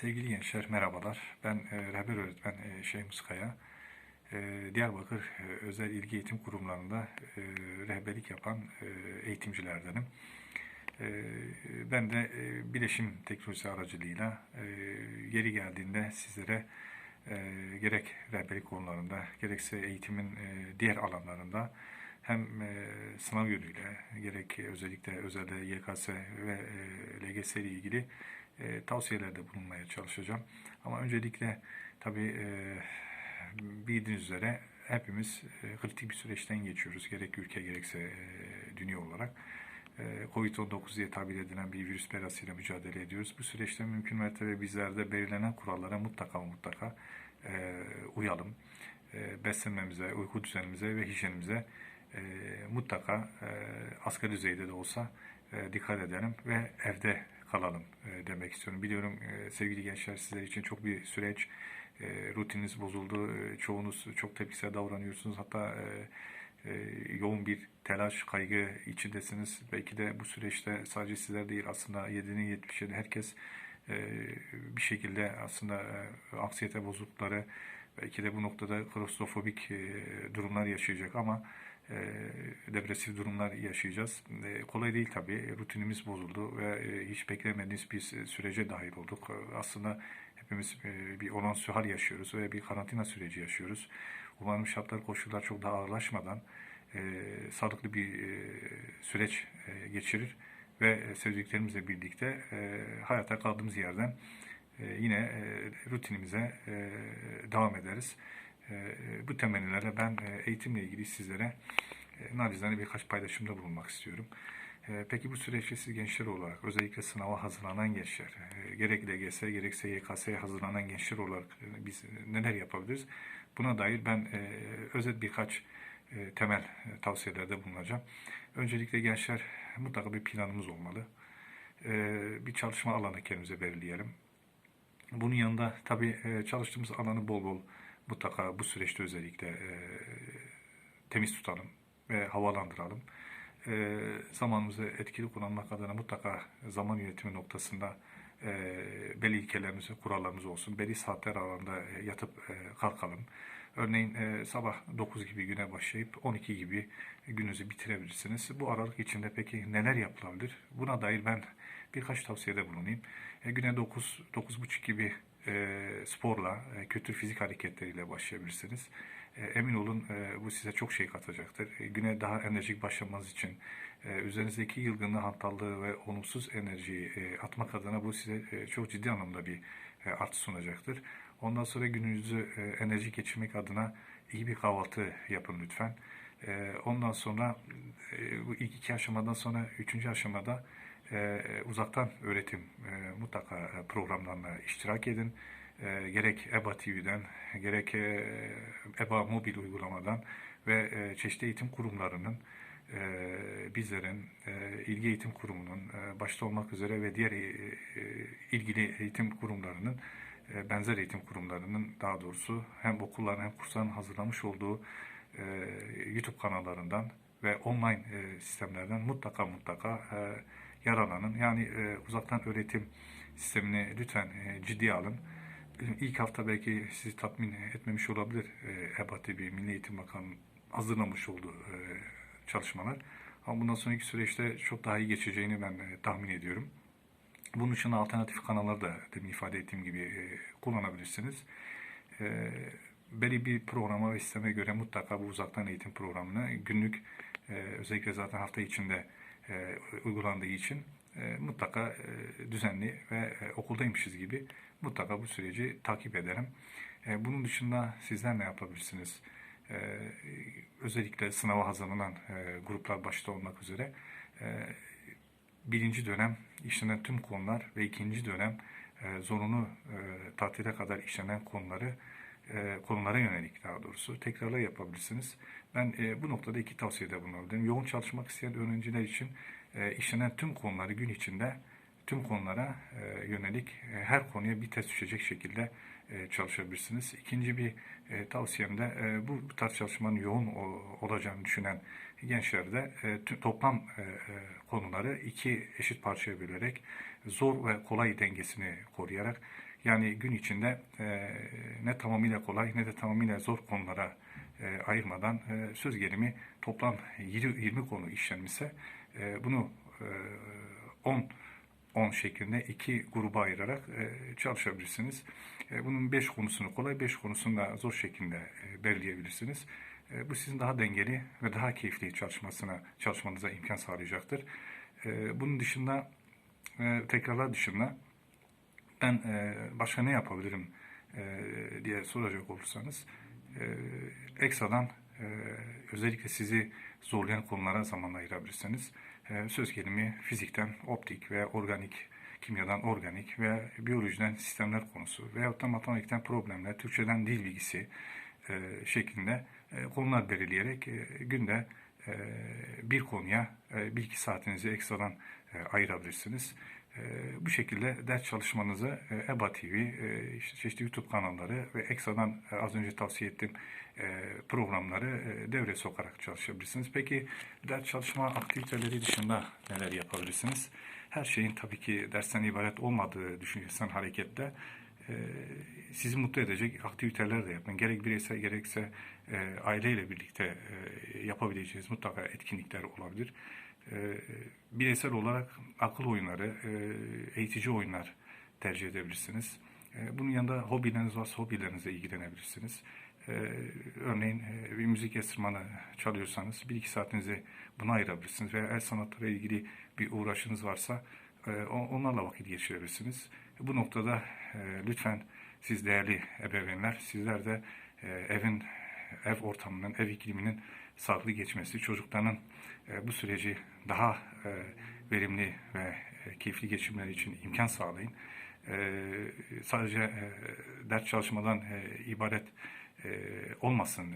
Sevgili gençler merhabalar. Ben e, rehber öğretmen e, Şeyh Muskaya. E, Diyarbakır e, Özel İlgi Eğitim Kurumlarında e, rehberlik yapan e, eğitimcilerdenim. E, ben de e, bileşim teknolojisi aracılığıyla e, yeri geldiğinde sizlere e, gerek rehberlik konularında gerekse eğitimin e, diğer alanlarında hem e, sınav yönüyle gerek özellikle özelde YKS ve e, LGS ile ilgili e, tavsiyelerde bulunmaya çalışacağım. Ama öncelikle tabii e, bildiğiniz üzere hepimiz e, kritik bir süreçten geçiyoruz. Gerek ülke gerekse e, dünya olarak. E, Covid-19 diye tabir edilen bir virüs belasıyla mücadele ediyoruz. Bu süreçte mümkün mertebe bizler de belirlenen kurallara mutlaka mutlaka e, uyalım. E, beslenmemize, uyku düzenimize ve hijyenimize e, mutlaka e, asgari düzeyde de olsa e, dikkat edelim ve evde kalalım e, demek istiyorum. Biliyorum e, sevgili gençler sizler için çok bir süreç. E, rutininiz bozuldu. E, çoğunuz çok tepkisel davranıyorsunuz. Hatta e, yoğun bir telaş, kaygı içindesiniz. Belki de bu süreçte sadece sizler değil aslında 7'nin 77 herkes bir şekilde aslında e, anksiyete bozuklukları belki de bu noktada klostrofobik durumlar yaşayacak ama e, depresif durumlar yaşayacağız. E, kolay değil tabii. Rutinimiz bozuldu ve e, hiç beklemediğimiz bir sürece dahil olduk. E, Aslında hepimiz e, bir olan sühal yaşıyoruz ve bir karantina süreci yaşıyoruz. Umarım şartlar, koşullar çok daha ağırlaşmadan e, sağlıklı bir e, süreç e, geçirir ve e, sevdiklerimizle birlikte e, hayata kaldığımız yerden e, yine e, rutinimize e, devam ederiz. E, bu temennilerle ben e, eğitimle ilgili sizlere e, nacizane birkaç paylaşımda bulunmak istiyorum. E, Peki bu süreçte siz gençler olarak özellikle sınava hazırlanan gençler, gerek LGS gerekse YKS'ye hazırlanan gençler olarak biz neler yapabiliriz? Buna dair ben özet birkaç temel tavsiyelerde bulunacağım. Öncelikle gençler mutlaka bir planımız olmalı. Bir çalışma alanı kendimize belirleyelim. Bunun yanında tabii çalıştığımız alanı bol bol mutlaka bu süreçte özellikle e, temiz tutalım ve havalandıralım. E, zamanımızı etkili kullanmak adına mutlaka zaman yönetimi noktasında e, belli ilkelerimiz, kurallarımız olsun. Belli saatler aralığında e, yatıp e, kalkalım. Örneğin e, sabah 9 gibi güne başlayıp 12 gibi gününüzü bitirebilirsiniz. Bu aralık içinde peki neler yapılabilir? Buna dair ben birkaç tavsiyede bulunayım. E, güne 9, 9.30 gibi e, sporla, e, kültür fizik hareketleriyle başlayabilirsiniz. E, emin olun e, bu size çok şey katacaktır. E, güne daha enerjik başlamanız için e, üzerinizdeki yılgınlığı, hantallığı ve olumsuz enerjiyi e, atmak adına bu size e, çok ciddi anlamda bir e, artı sunacaktır. Ondan sonra gününüzü e, enerjik geçirmek adına iyi bir kahvaltı yapın lütfen. E, ondan sonra e, bu ilk iki aşamadan sonra üçüncü aşamada e, uzaktan öğretim e, mutlaka e, programlarına iştirak edin. E, gerek EBA TV'den, gerek e, EBA mobil uygulamadan ve e, çeşitli eğitim kurumlarının e, bizlerin e, ilgi eğitim kurumunun e, başta olmak üzere ve diğer e, e, ilgili eğitim kurumlarının e, benzer eğitim kurumlarının daha doğrusu hem okulların hem kursların hazırlamış olduğu e, YouTube kanallarından ve online e, sistemlerden mutlaka mutlaka e, yararlanın. Yani e, uzaktan öğretim sistemini lütfen e, ciddiye alın. İlk hafta belki sizi tatmin etmemiş olabilir e, EBA TV, Milli Eğitim Bakanı'nın hazırlamış olduğu e, çalışmalar. Ama bundan sonraki süreçte çok daha iyi geçeceğini ben e, tahmin ediyorum. Bunun için alternatif kanalları da demin ifade ettiğim gibi e, kullanabilirsiniz. E, belli bir programa ve sisteme göre mutlaka bu uzaktan eğitim programını günlük e, özellikle zaten hafta içinde e, uygulandığı için e, mutlaka e, düzenli ve e, okuldaymışız gibi mutlaka bu süreci takip ederim. E, bunun dışında sizler ne yapabilirsiniz? E, özellikle sınava hazırlanan e, gruplar başta olmak üzere e, birinci dönem işlenen tüm konular ve ikinci dönem e, zorunlu e, tatile kadar işlenen konuları e, konulara yönelik daha doğrusu tekrarlar yapabilirsiniz. Ben e, bu noktada iki tavsiyede bulunabilirim. Yoğun çalışmak isteyen öğrenciler için e, işlenen tüm konuları gün içinde tüm konulara e, yönelik e, her konuya bir test düşecek şekilde e, çalışabilirsiniz. İkinci bir e, tavsiyem de e, bu, bu tarz çalışmanın yoğun o- olacağını düşünen gençlerde e, tü- toplam e, e, konuları iki eşit parçaya bölerek zor ve kolay dengesini koruyarak yani gün içinde e, ne tamamıyla kolay ne de tamamıyla zor konulara e, ayırmadan e, söz gelimi toplam 20, 20 konu işlenmişse e, bunu e, 10 10 şeklinde iki gruba ayırarak e, çalışabilirsiniz. E, bunun 5 konusunu kolay, 5 konusunu da zor şekilde e, belirleyebilirsiniz. E, bu sizin daha dengeli ve daha keyifli çalışmasına çalışmanıza imkan sağlayacaktır. E, bunun dışında e, tekrarlar dışında ben e, başka ne yapabilirim e, diye soracak olursanız e, ekstradan e, özellikle sizi zorlayan konulara zaman ayırabilirsiniz. E, söz gelimi fizikten optik veya organik, kimyadan organik veya biyolojiden sistemler konusu veyahut da matematikten problemler, Türkçeden dil bilgisi e, şeklinde e, konular belirleyerek e, günde e, bir konuya e, bir iki saatinizi ekstradan e, ayırabilirsiniz. E, bu şekilde ders çalışmanızı e, EBA TV, e, işte çeşitli YouTube kanalları ve ekstradan e, az önce tavsiye ettiğim programları e, devreye sokarak çalışabilirsiniz. Peki ders çalışma aktiviteleri dışında neler yapabilirsiniz? Her şeyin tabii ki dersten ibaret olmadığı düşüncesinden hareketle sizi mutlu edecek aktiviteler de yapın. Gerek bireysel gerekse aileyle birlikte yapabileceğiniz mutlaka etkinlikler olabilir. E, bireysel olarak akıl oyunları, e, eğitici oyunlar tercih edebilirsiniz. E, bunun yanında hobileriniz varsa hobilerinizle ilgilenebilirsiniz. Örneğin bir müzik enstrümanı çalıyorsanız bir iki saatinizi buna ayırabilirsiniz. Veya el sanatları ilgili bir uğraşınız varsa e, on- onlarla vakit geçirebilirsiniz. Bu noktada lütfen siz değerli ebeveynler, sizler de evin, ev ortamının, ev ikliminin sağlıklı geçmesi, çocukların e, bu süreci daha e, verimli ve e, keyifli geçirmeleri için imkan sağlayın. Sadece e, ders çalışmadan ibaret olmasın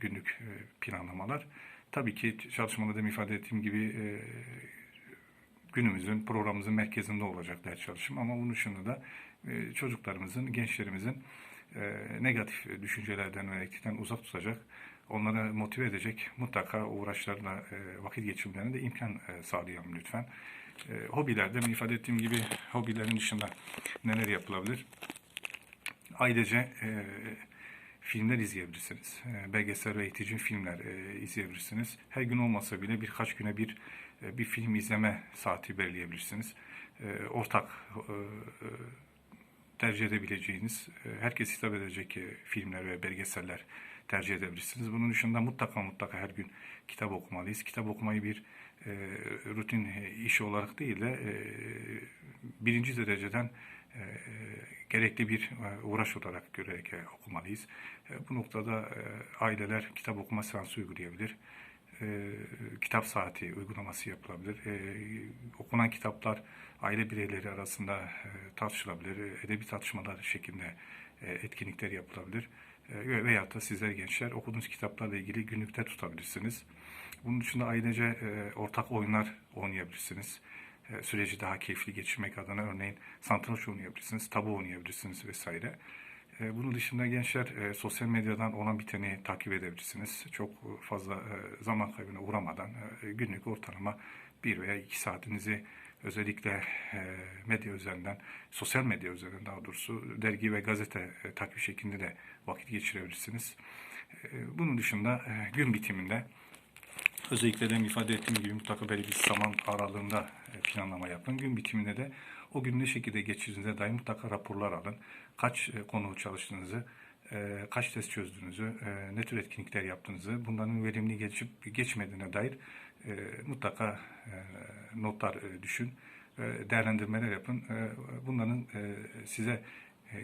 günlük planlamalar. Tabii ki çalışmada demin ifade ettiğim gibi günümüzün, programımızın merkezinde olacak ders çalışım. Ama bunun dışında da çocuklarımızın, gençlerimizin negatif düşüncelerden ve etkiden uzak tutacak, onları motive edecek mutlaka uğraşlarla e, vakit geçirmelerine de imkan e, sağlayalım lütfen. E, hobiler, demin ifade ettiğim gibi hobilerin dışında neler yapılabilir? E, filmler izleyebilirsiniz. Belgesel ve eğitici filmler izleyebilirsiniz. Her gün olmasa bile birkaç güne bir bir film izleme saati belirleyebilirsiniz. Ortak tercih edebileceğiniz, herkes hitap edecek filmler ve belgeseller tercih edebilirsiniz. Bunun dışında mutlaka mutlaka her gün kitap okumalıyız. Kitap okumayı bir e, rutin e, iş olarak değil de e, birinci dereceden e, gerekli bir e, uğraş olarak görerek e, okumalıyız. E, bu noktada e, aileler kitap okuma seansı uygulayabilir. E, kitap saati uygulaması yapılabilir. E, okunan kitaplar aile bireyleri arasında e, tartışılabilir. Edebi tartışmalar şeklinde etkinlikler yapılabilir. E, ve- veyahut da sizler gençler okuduğunuz kitaplarla ilgili günlükte tutabilirsiniz. Bunun dışında ailece e, ortak oyunlar oynayabilirsiniz. E, süreci daha keyifli geçirmek adına örneğin satranç oynayabilirsiniz, tabu oynayabilirsiniz vesaire. E, bunun dışında gençler e, sosyal medyadan olan biteni takip edebilirsiniz. Çok fazla e, zaman kaybına uğramadan günlük ortalama bir veya iki saatinizi özellikle medya üzerinden, sosyal medya üzerinden daha doğrusu dergi ve gazete takip şeklinde de vakit geçirebilirsiniz. Bunun dışında gün bitiminde Özellikle de ifade ettiğim gibi mutlaka belli bir zaman aralığında planlama yapın. Gün bitiminde de o gün ne şekilde geçirdiğinize dair mutlaka raporlar alın. Kaç e, konu çalıştığınızı, e, kaç test çözdüğünüzü, e, ne tür etkinlikler yaptığınızı, bunların verimli geçip geçmediğine dair mutlaka notlar düşün, değerlendirmeler yapın. Bunların size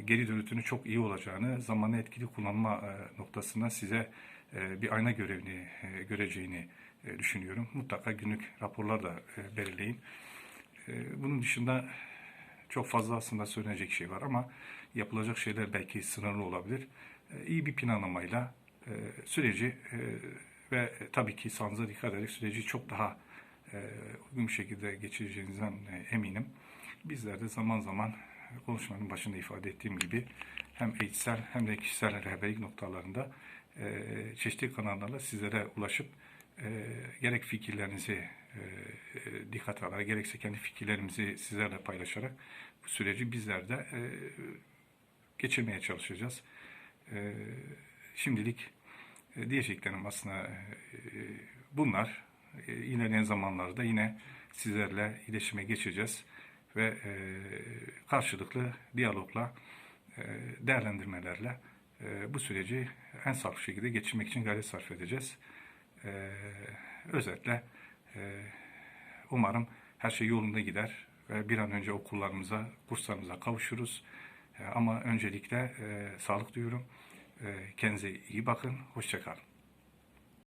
geri dönütünü çok iyi olacağını, zamanı etkili kullanma noktasında size bir ayna görevini göreceğini e, düşünüyorum. Mutlaka günlük raporlar da e, belirleyin. E, Bunun dışında çok fazla aslında söylenecek şey var ama yapılacak şeyler belki sınırlı olabilir. E, İyi bir planlamayla e, süreci ve tabii ki sağlığınıza dikkat ederek süreci çok daha uygun bir şekilde geçireceğinizden eminim. Bizler de zaman zaman konuşmanın başında ifade ettiğim gibi hem eğitsel hem de kişisel rehberlik noktalarında çeşitli kanallarla sizlere ulaşıp e, gerek fikirlerinizi e, e, dikkate alarak gerekse kendi fikirlerimizi sizlerle paylaşarak bu süreci bizler de e, geçirmeye çalışacağız. E, şimdilik e, diyeceklerim aslında e, bunlar. E, ilerleyen zamanlarda yine sizlerle iletişime geçeceğiz ve e, karşılıklı diyalogla, e, değerlendirmelerle e, bu süreci en sağlıklı şekilde geçirmek için gayret sarf edeceğiz. E, özetle e, umarım her şey yolunda gider ve bir an önce okullarımıza, kurslarımıza kavuşuruz. E, ama öncelikle e, sağlık duyuyorum. E, kendinize iyi bakın. Hoşçakalın.